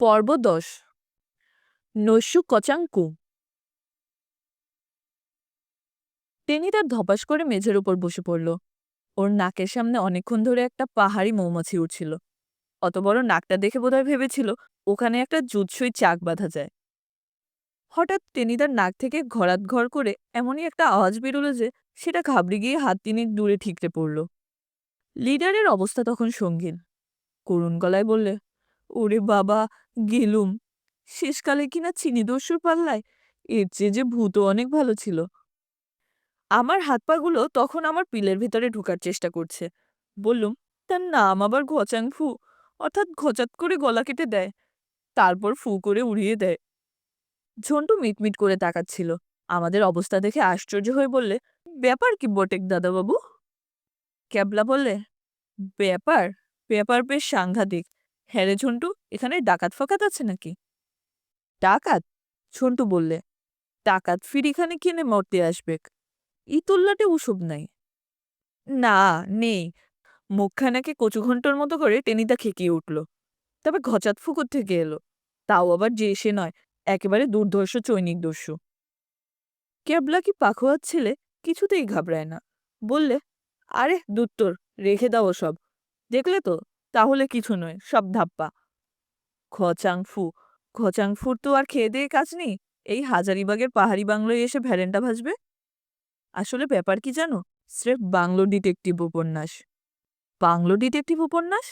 পর্ব দশ নস্যু কচাঙ্কু। টেনি তার ধপাস করে মেঝের উপর বসে পড়ল। ওর নাকের সামনে অনেকক্ষণ ধরে একটা পাহাড়ি মৌমাছি উঠছিল অত বড় নাকটা দেখে বোধহয় ভেবেছিল, ওখানে একটা জুৎসই চাক বাঁধা যায়। হঠাৎ টেনি তার নাক থেকে ঘরাত ঘর করে এমনই একটা আওয়াজ বেরোলো যে, সেটা ঘাবড়ে গিয়ে হাত তিনেক দূরে ঠিকরে পড়ল। লিডারের অবস্থা তখন সঙ্গীন। করুণ গলায় বললে, ওরে বাবা গেলুম। শেষকালে কিনা চিনি দস্যুর পাল্লায়? এর চেয়ে যে ভূত অনেক ভালো ছিল। আমার হাত পাগুলো তখন আমার পিলের ভিতরে ঢোকার চেষ্টা করছে। বললুম, তার নাম আবার ঘচাং ফু অর্থাৎ ঘচাত করে গলা কেটে দেয়। তারপর ফু করে উড়িয়ে দেয়। ঝন্টু মিটমিট করে তাকাচ্ছিল। আমাদের অবস্থা দেখে আশ্চর্য হয়ে বললে, ব্যাপার কি বটেক দাদাবাবু? ক্যাবলা বললে, ব্যাপার? ব্যাপার বেশ সাংঘাতিক। হ্যাঁ রে ঝন্টু এখানে ডাকাত ফাকাত আছে নাকি? ডাকাত? ছন্টু বললে। ডাকাত ফির এখানে কিনে মরতে আসবে? ইতুল্লাটে উসব নাই। না, নেই। মুখখানাকে কচু ঘন্টর মতো করে টেনিদা খেকিয়ে উঠল। তবে ঘচাত ফুকুর থেকে এলো। তাও আবার যে সে নয়, একেবারে দুর্ধর্ষ চৈনিক দস্যু। ক্যাবলা কি পাখোয়াত ছেলে? কিছুতেই ঘাবড়ায় না। বললে, আরে দুত্তর রেখে দাও সব দেখলে তো? তাহলে কিছু নয়, সব ধাপ্পা। খচাংফু। খচাংফুর তো আর খেয়ে দিয়ে কাজ নেই। এই হাজারিবাগের পাহাড়ি বাংলোয় এসে ভ্যারেন্টা ভাজবে? আসলে ব্যাপার কি জানো? স্রেফ বাংলো ডিটেকটিভ উপন্যাস। বাংলো ডিটেকটিভ উপন্যাস?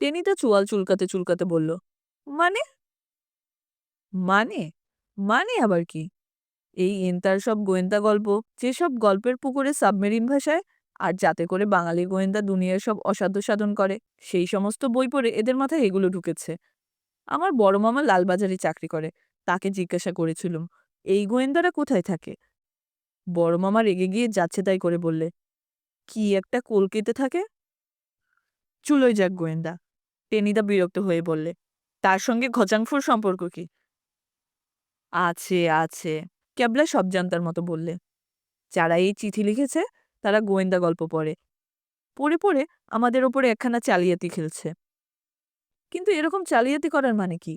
টেনিটা চুয়াল চুলকাতে চুলকাতে বলল মানে? মানে? মানে আবার কি? এই এন্তার সব গোয়েন্দা গল্প যেসব গল্পের পুকুরে সাবমেরিন ভাষায় আর যাতে করে বাঙালি গোয়েন্দা দুনিয়ার সব অসাধ্য সাধন করে, সেই সমস্ত বই পড়ে এদের মাথায় এগুলো ঢুকেছে। আমার বড় মামা লালবাজারে চাকরি করে। তাকে জিজ্ঞাসা করেছিলুম, এই গোয়েন্দারা কোথায় থাকে? বড় মামা রেগে গিয়ে যাচ্ছে তাই করে বললে, কি একটা কলকেতে থাকে? চুলোই যাক গোয়েন্দা। টেনিদা বিরক্ত হয়ে বললে, তার সঙ্গে ঘচাংফুর সম্পর্ক কি? আছে আছে। ক্যাবলা সব জানতার মতো বললে, যারা এই চিঠি লিখেছে, তারা গোয়েন্দা গল্প পড়ে। পড়ে পড়ে আমাদের ওপরে একখানা চালিয়াতি খেলছে। কিন্তু এরকম চালিয়াতি করার মানে কি?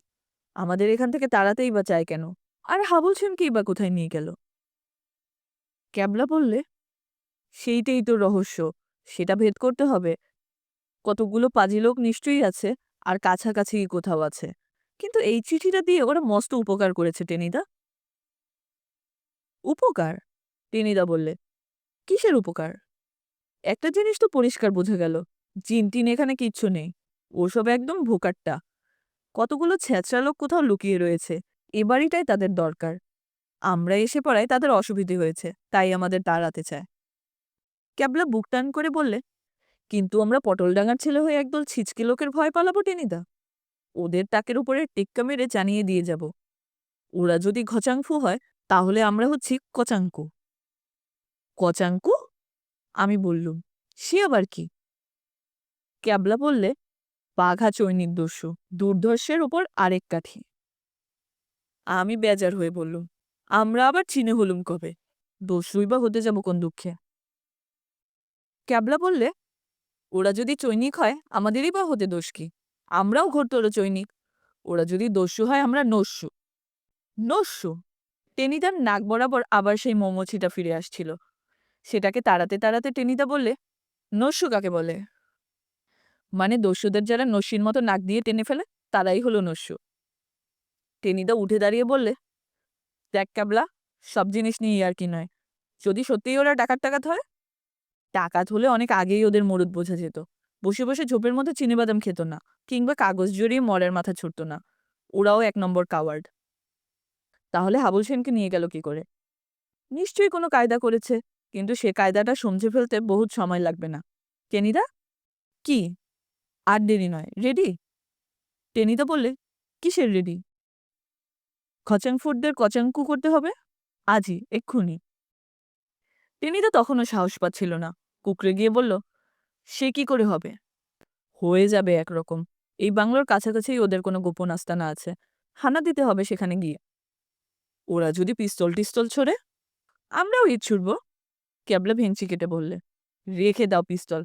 আমাদের এখান থেকে তাড়াতেই বা চায় কেন? আর হাবুল সেনকেই বা কোথায় নিয়ে গেল? ক্যাবলা বললে, সেইটাই তো রহস্য, সেটা ভেদ করতে হবে। কতগুলো পাজি লোক নিশ্চয়ই আছে, আর কাছাকাছি কোথাও আছে। কিন্তু এই চিঠিটা দিয়ে ওরা মস্ত উপকার করেছে, টেনিদা। উপকার? টেনিদা বললে, কিসের উপকার? একটা জিনিস তো পরিষ্কার বোঝা গেল জিন টিন এখানে কিচ্ছু নেই। ওসব একদম ভোকারটা কতগুলো ছেঁচড়া লোক কোথাও লুকিয়ে রয়েছে, এ বাড়িটাই তাদের দরকার। আমরা এসে পড়ায় তাদের অসুবিধে হয়েছে, তাই আমাদের তাড়াতে চায়। ক্যাবলা বুক টান করে বললে, কিন্তু আমরা পটলডাঙ্গার ছেলে হয়ে একদল ছিচকে লোকের ভয় পালাবো টেনিদা। ওদের টাকের উপরে টেক্কা মেরে জানিয়ে দিয়ে যাব। ওরা যদি ঘচাংফু হয়, তাহলে আমরা হচ্ছি কচাঙ্কু কচাঙ্কু আমি বললুম, সে আবার কি? ক্যাবলা বললে বাঘা চৈনিক দস্যু, দুর্ধর্ষের ওপর আরেক কাঠি। আমি বেজার হয়ে বললুম, আমরা আবার চিনে হলুম কবে? দস্যুই বা হতে যাব কোন দুঃখে? ক্যাবলা বললে, ওরা যদি চৈনিক হয়, আমাদেরই বা হতে দোষ কি? আমরাও ঘোরতর চৈনিক। ওরা যদি দস্যু হয়, আমরা নস্যু। নস্যু? টেনিদার নাক বরাবর আবার সেই মোমোছিটা ফিরে আসছিল। সেটাকে তাড়াতে তাড়াতে টেনিদা বললে, নস্যু কাকে বলে? মানে দস্যুদের যারা নস্যির মতো নাক দিয়ে টেনে ফেলে, তারাই হলো নস্য। টেনিদা উঠে দাঁড়িয়ে বললে, দেখ ক্যাবলা, সব জিনিস নিয়ে আর কি নয়। যদি সত্যিই ওরা ডাকাত টাকাত হয়? ডাকাত হলে অনেক আগেই ওদের মরুদ বোঝা যেত। বসে বসে ঝোপের মধ্যে চিনিবাদাম খেত না, কিংবা কাগজ জড়িয়ে মরের মাথা ছুটত না। ওরাও এক নম্বর কাওয়ার্ড। তাহলে হাবুল সেনকে নিয়ে গেল কি করে? নিশ্চয়ই কোনো কায়দা করেছে, কিন্তু সে কায়দাটা সমঝে ফেলতে বহুত সময় লাগবে না। টেনিদা? কি? আর দেরি নয়। রেডি টেনিদা বললে, কিসের রেডি খচাংফুটদের কচাঙ্কু করতে হবে? আজই এক্ষুনি। টেনিদা তখনও সাহস পাচ্ছিল না। কুকরে গিয়ে বলল, সে কি করে হবে? হয়ে যাবে একরকম। এই বাংলোর কাছাকাছিই ওদের কোনো গোপন আস্তানা আছে। হানা দিতে হবে সেখানে গিয়ে। ওরা যদি পিস্তল টিস্তল ছোড়ে, আমরাও ইট ছুড়ব। ক্যাবলা ভেঙচি কেটে বললে, রেখে দাও পিস্তল।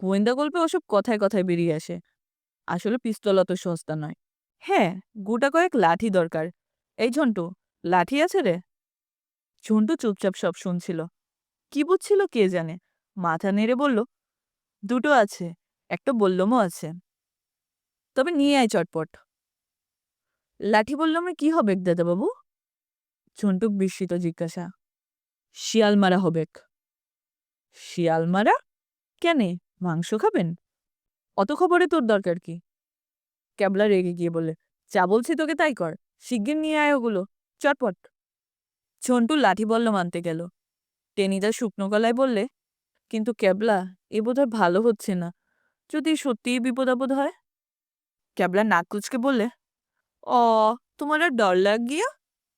গোয়েন্দা গল্পে ওসব কথায় কথায় বেরিয়ে আসে। আসলে পিস্তল অত সস্তা নয়। হ্যাঁ গোটা কয়েক লাঠি দরকার। এই ঝন্টু, লাঠি আছে রে? ঝন্টু চুপচাপ সব শুনছিল। কি বুঝছিল কে জানে? মাথা নেড়ে বলল, দুটো আছে, একটা বললমও আছে। তবে নিয়ে আয় চটপট। লাঠি বললামে কি হবে দাদাবাবু? ঝন্টু বিস্মিত জিজ্ঞাসা শিয়াল মারা হবেক শিয়াল মারা কেনে? মাংস খাবেন? অত খবরে তোর দরকার কি? ক্যাবলা রেগে গিয়ে বলে যা বলছি তোকে তাই কর, শিগগির নিয়ে আয় ওগুলো, চটপট। ঝন্টু লাঠি বলল মানতে গেল। টেনিদা শুকনো গলায় বললে, কিন্তু ক্যাবলা, এ বোধহয় ভালো হচ্ছে না। যদি সত্যিই বিপদ আপদ হয়? ক্যাবলা নাক কুচকে বললে, অ, তোমার আর ডর লাগ গিয়া?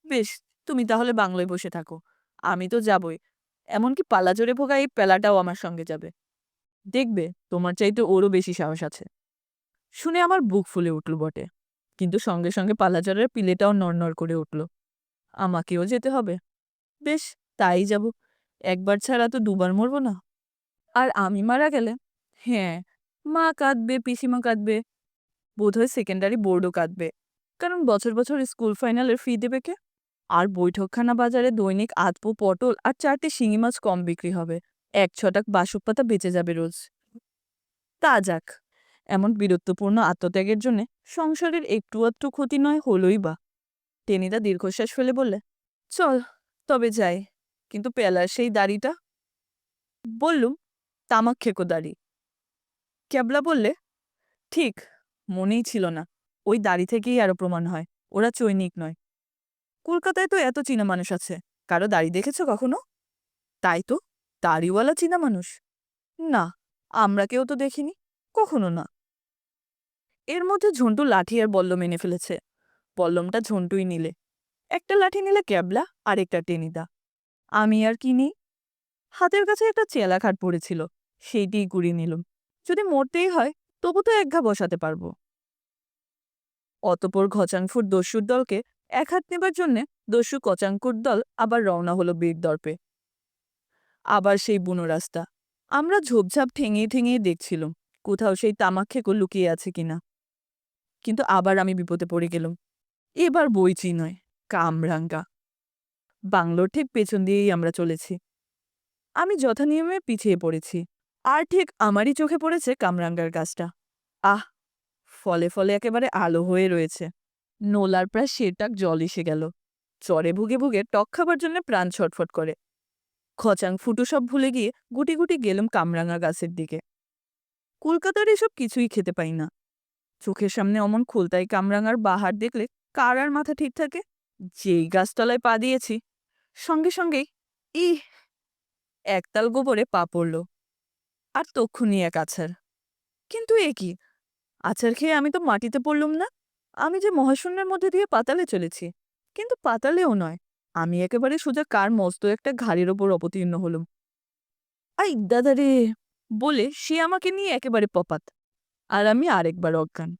বেশ, তুমি তাহলে বাংলায় বসে থাকো, আমি তো যাবই। এমনকি পালা জোরে ভোগা এই পেলাটাও আমার সঙ্গে যাবে। দেখবে তোমার চাইতে ওরও বেশি সাহস আছে। শুনে আমার বুক ফুলে উঠল বটে, কিন্তু সঙ্গে সঙ্গে পালাচরের পিলেটাও নড়নড় করে উঠল। আমাকেও যেতে হবে। বেশ, তাই যাব। একবার ছাড়া তো দুবার মরবো না। আর আমি মারা গেলে? হ্যাঁ মা কাঁদবে, পিসিমা কাঁদবে, বোধহয় সেকেন্ডারি বোর্ডও কাঁদবে। কারণ বছর বছর স্কুল ফাইনালের ফি দেবে কে? আর বৈঠকখানা বাজারে দৈনিক আধপো পটল আর চারটে শিঙি মাছ কম বিক্রি হবে। এক ছটাক বাসক পাতা বেঁচে যাবে রোজ। তা যাক, এমন বীরত্বপূর্ণ আত্মত্যাগের জন্যে সংসারের একটু আধটু ক্ষতি নয় হলোই বা। টেনিদা দীর্ঘশ্বাস ফেলে বললে, চল, তবে যাই, কিন্তু পেলার সেই দাড়িটা? বললুম, তামাক খেকো দাড়ি। ক্যাবলা বললে, ঠিক, মনেই ছিল না, ওই দাড়ি থেকেই আরও প্রমাণ হয়, ওরা চৈনিক নয়। কলকাতায় তো এত চীনা মানুষ আছে, কারও দাড়ি দেখেছ কখনো? তাই তো দাড়িওয়ালা চীনা মানুষ? না, আমরা কেউ তো দেখিনি, কখনো না। এর মধ্যে ঝন্টু লাঠি আর বল্লম এনে ফেলেছে। বল্লমটা ঝন্টুই নিলে। একটা লাঠি নিলে ক্যাবলা আর একটা টেনিদা। আমি আর কি নিই? হাতের কাছে একটা চেলা খাট পড়েছিল, সেইটিই কুড়িয়ে নিলাম। যদি মরতেই হয়, তবু তো এক ঘা বসাতে পারব। অতপর ঘচাংফুর দস্যুর দলকে এক হাত নেবার জন্যে দস্যু কচাঙ্কুর দল আবার রওনা হলো বীর দর্পে আবার সেই বুনো রাস্তা। আমরা ঝোপঝাপ ঠেঙিয়ে ঠেঙিয়ে দেখছিলাম, কোথাও সেই তামাক খেকো লুকিয়ে আছে কিনা। কিন্তু আবার আমি বিপদে পড়ে গেলাম। এবার বইচি নয়, কামরাঙ্গা। বাংলোর ঠিক পেছন দিয়েই আমরা চলেছি। আমি যথানিয়মে পিছিয়ে পড়েছি, আর ঠিক আমারই চোখে পড়েছে কামরাঙ্গার গাছটা। আহ, ফলে ফলে একেবারে আলো হয়ে রয়েছে। নোলার প্রায় সেটাক জল এসে গেল। চরে ভুগে ভুগে টক খাবার জন্য প্রাণ ছটফট করে। খচাং ফুটু সব ভুলে গিয়ে গুটি গুটি গেলাম কামরাঙা গাছের দিকে। কলকাতার এসব কিছুই খেতে পাই না। চোখের সামনে অমন খুলতাই কামরাঙার বাহার দেখলে কার আর মাথা ঠিক থাকে? যেই গাছতলায় পা দিয়েছি, সঙ্গে সঙ্গেই ই একতাল গোবরে পা পড়ল। আর তক্ষুনি এক আছার কিন্তু এ কি? আছাড় খেয়ে আমি তো মাটিতে পড়লুম না। আমি যে মহাশূন্যের মধ্যে দিয়ে পাতালে চলেছি, কিন্তু পাতালেও নয়। আমি একেবারে সোজা কার মস্ত একটা ঘাড়ির ওপর অবতীর্ণ হলুম। আই দাদা রে! বলে সে আমাকে নিয়ে একেবারে পপাত। আর আমি আরেকবার অজ্ঞান।